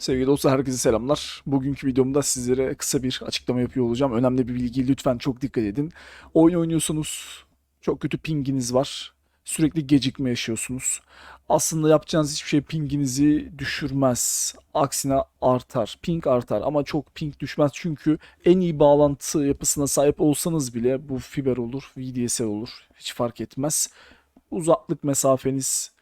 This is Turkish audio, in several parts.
Sevgili dostlar herkese selamlar. Bugünkü videomda sizlere kısa bir açıklama yapıyor olacağım. Önemli bir bilgi lütfen çok dikkat edin. Oyun oynuyorsunuz. Çok kötü pinginiz var. Sürekli gecikme yaşıyorsunuz. Aslında yapacağınız hiçbir şey pinginizi düşürmez. Aksine artar. Ping artar ama çok ping düşmez. Çünkü en iyi bağlantı yapısına sahip olsanız bile bu fiber olur, VDSL olur. Hiç fark etmez. Uzaklık mesafeniz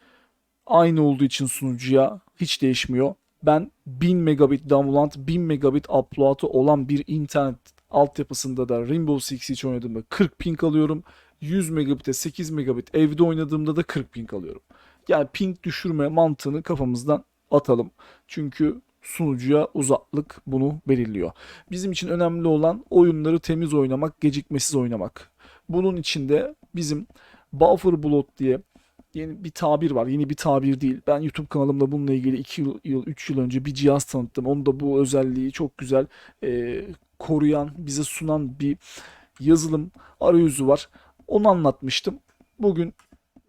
aynı olduğu için sunucuya hiç değişmiyor. Ben 1000 megabit download, 1000 megabit upload'u olan bir internet altyapısında da Rainbow Six Siege oynadığımda 40 ping alıyorum. 100 megabit'e 8 megabit evde oynadığımda da 40 ping alıyorum. Yani ping düşürme mantığını kafamızdan atalım. Çünkü sunucuya uzaklık bunu belirliyor. Bizim için önemli olan oyunları temiz oynamak, gecikmesiz oynamak. Bunun için de bizim Buffer Bloat diye yeni bir tabir var. Yeni bir tabir değil. Ben YouTube kanalımda bununla ilgili 2 yıl, yıl 3 yıl önce bir cihaz tanıttım. Onda bu özelliği çok güzel e, koruyan, bize sunan bir yazılım arayüzü var. Onu anlatmıştım. Bugün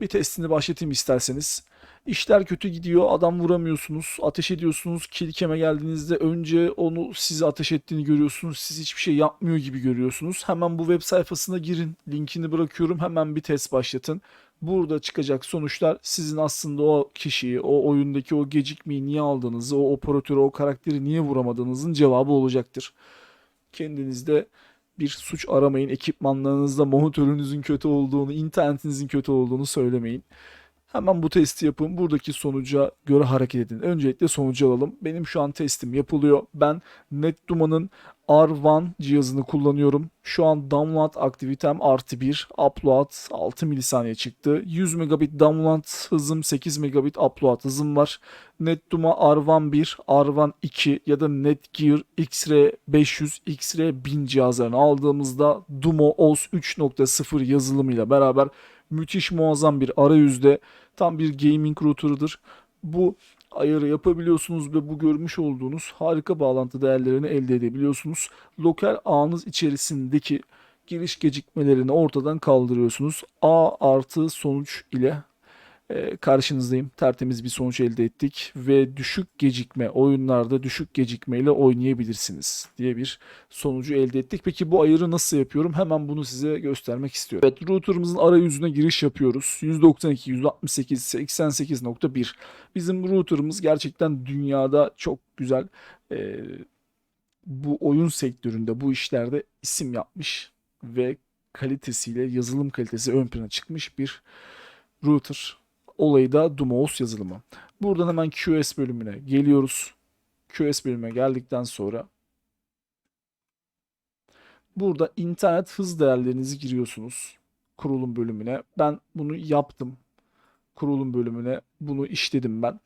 bir testini başlatayım isterseniz. İşler kötü gidiyor. Adam vuramıyorsunuz. Ateş ediyorsunuz. Kilikeme geldiğinizde önce onu size ateş ettiğini görüyorsunuz. Siz hiçbir şey yapmıyor gibi görüyorsunuz. Hemen bu web sayfasına girin. Linkini bırakıyorum. Hemen bir test başlatın. Burada çıkacak sonuçlar sizin aslında o kişiyi, o oyundaki o gecikmeyi niye aldığınızı, o operatörü, o karakteri niye vuramadığınızın cevabı olacaktır. Kendinizde bir suç aramayın. Ekipmanlarınızda monitörünüzün kötü olduğunu, internetinizin kötü olduğunu söylemeyin. Hemen bu testi yapın. Buradaki sonuca göre hareket edin. Öncelikle sonucu alalım. Benim şu an testim yapılıyor. Ben NetDuma'nın R1 cihazını kullanıyorum. Şu an download aktivitem artı 1. Upload 6 milisaniye çıktı. 100 megabit download hızım 8 megabit upload hızım var. NetDuma R1 1, R1 2 ya da Netgear X-Ray 500, X-Ray 1000 cihazlarını aldığımızda Dumo OS 3.0 yazılımıyla beraber müthiş muazzam bir arayüzde tam bir gaming router'ıdır. Bu ayarı yapabiliyorsunuz ve bu görmüş olduğunuz harika bağlantı değerlerini elde edebiliyorsunuz. Lokal ağınız içerisindeki giriş gecikmelerini ortadan kaldırıyorsunuz. A artı sonuç ile karşınızdayım. Tertemiz bir sonuç elde ettik ve düşük gecikme oyunlarda düşük gecikmeyle oynayabilirsiniz diye bir sonucu elde ettik. Peki bu ayarı nasıl yapıyorum? Hemen bunu size göstermek istiyorum. Evet router'ımızın arayüzüne giriş yapıyoruz. 192, 168, 88.1. Bizim router'ımız gerçekten dünyada çok güzel e, bu oyun sektöründe bu işlerde isim yapmış ve kalitesiyle yazılım kalitesi ön plana çıkmış bir router olayı da Dumos yazılımı. Buradan hemen QS bölümüne geliyoruz. QS bölümüne geldikten sonra burada internet hız değerlerinizi giriyorsunuz kurulum bölümüne. Ben bunu yaptım. Kurulum bölümüne bunu işledim ben.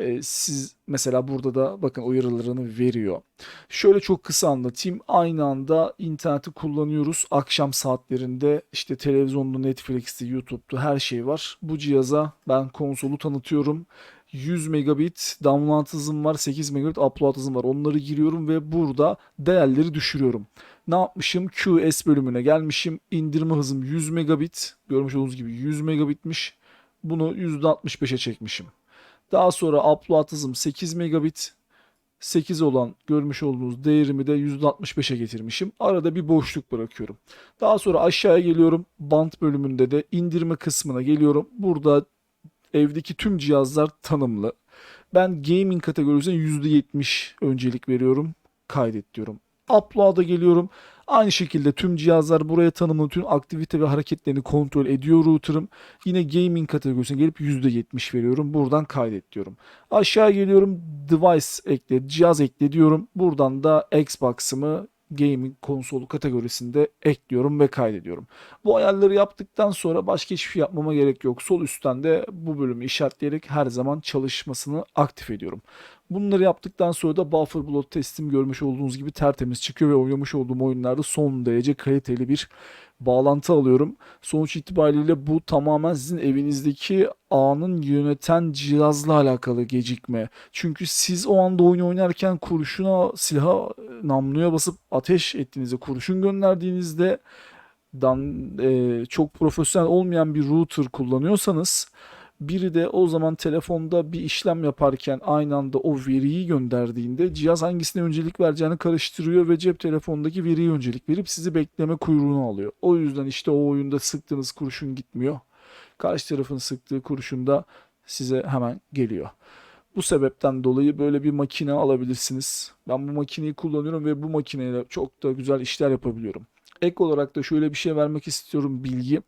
Ee, siz mesela burada da bakın uyarılarını veriyor. Şöyle çok kısa anlatayım. Aynı anda interneti kullanıyoruz. Akşam saatlerinde işte televizyonda, Netflix'te, YouTube'da her şey var. Bu cihaza ben konsolu tanıtıyorum. 100 megabit download hızım var, 8 megabit upload hızım var. Onları giriyorum ve burada değerleri düşürüyorum. Ne yapmışım? QS bölümüne gelmişim. İndirme hızım 100 megabit. Görmüş olduğunuz gibi 100 megabitmiş. Bunu %65'e çekmişim. Daha sonra upload hızım 8 megabit. 8 olan görmüş olduğunuz değerimi de %65'e getirmişim. Arada bir boşluk bırakıyorum. Daha sonra aşağıya geliyorum. Band bölümünde de indirme kısmına geliyorum. Burada evdeki tüm cihazlar tanımlı. Ben gaming kategorisine %70 öncelik veriyorum. Kaydet diyorum. Upload'a geliyorum. Aynı şekilde tüm cihazlar buraya tanımlı tüm aktivite ve hareketlerini kontrol ediyor router'ım. Yine gaming kategorisine gelip %70 veriyorum. Buradan kaydet diyorum. Aşağı geliyorum device ekle, cihaz ekle diyorum. Buradan da Xbox'ımı gaming konsolu kategorisinde ekliyorum ve kaydediyorum. Bu ayarları yaptıktan sonra başka hiçbir şey yapmama gerek yok. Sol üstten de bu bölümü işaretleyerek her zaman çalışmasını aktif ediyorum. Bunları yaptıktan sonra da buffer bloat testim görmüş olduğunuz gibi tertemiz çıkıyor ve oynamış olduğum oyunlarda son derece kaliteli bir bağlantı alıyorum. Sonuç itibariyle bu tamamen sizin evinizdeki ağının yöneten cihazla alakalı gecikme. Çünkü siz o anda oyun oynarken kurşuna, silaha, namluya basıp ateş ettiğinizde, kurşun gönderdiğinizde dan, e, çok profesyonel olmayan bir router kullanıyorsanız Biri de o zaman telefonda bir işlem yaparken aynı anda o veriyi gönderdiğinde cihaz hangisine öncelik vereceğini karıştırıyor ve cep telefonundaki veriye öncelik verip sizi bekleme kuyruğuna alıyor. O yüzden işte o oyunda sıktığınız kurşun gitmiyor. Karşı tarafın sıktığı kurşun da size hemen geliyor. Bu sebepten dolayı böyle bir makine alabilirsiniz. Ben bu makineyi kullanıyorum ve bu makineyle çok da güzel işler yapabiliyorum. Ek olarak da şöyle bir şey vermek istiyorum bilgi.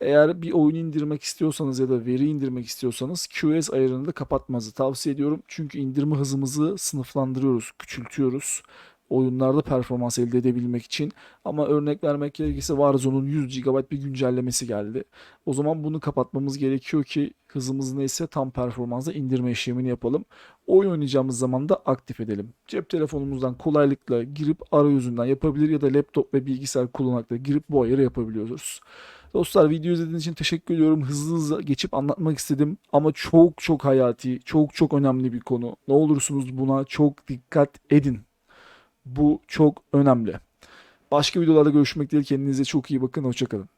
Eğer bir oyun indirmek istiyorsanız ya da veri indirmek istiyorsanız QoS ayarını da kapatmanızı tavsiye ediyorum. Çünkü indirme hızımızı sınıflandırıyoruz, küçültüyoruz. Oyunlarda performans elde edebilmek için. Ama örnek vermek gerekirse Warzone'un 100 GB bir güncellemesi geldi. O zaman bunu kapatmamız gerekiyor ki hızımız neyse tam performansla indirme işlemini yapalım. Oyun oynayacağımız zaman da aktif edelim. Cep telefonumuzdan kolaylıkla girip arayüzünden yapabilir ya da laptop ve bilgisayar kullanarak girip bu ayarı yapabiliyoruz. Dostlar video izlediğiniz için teşekkür ediyorum. Hızlı hızlı geçip anlatmak istedim ama çok çok hayati, çok çok önemli bir konu. Ne olursunuz buna çok dikkat edin. Bu çok önemli. Başka videolarda görüşmek dileğiyle kendinize çok iyi bakın. Hoşçakalın.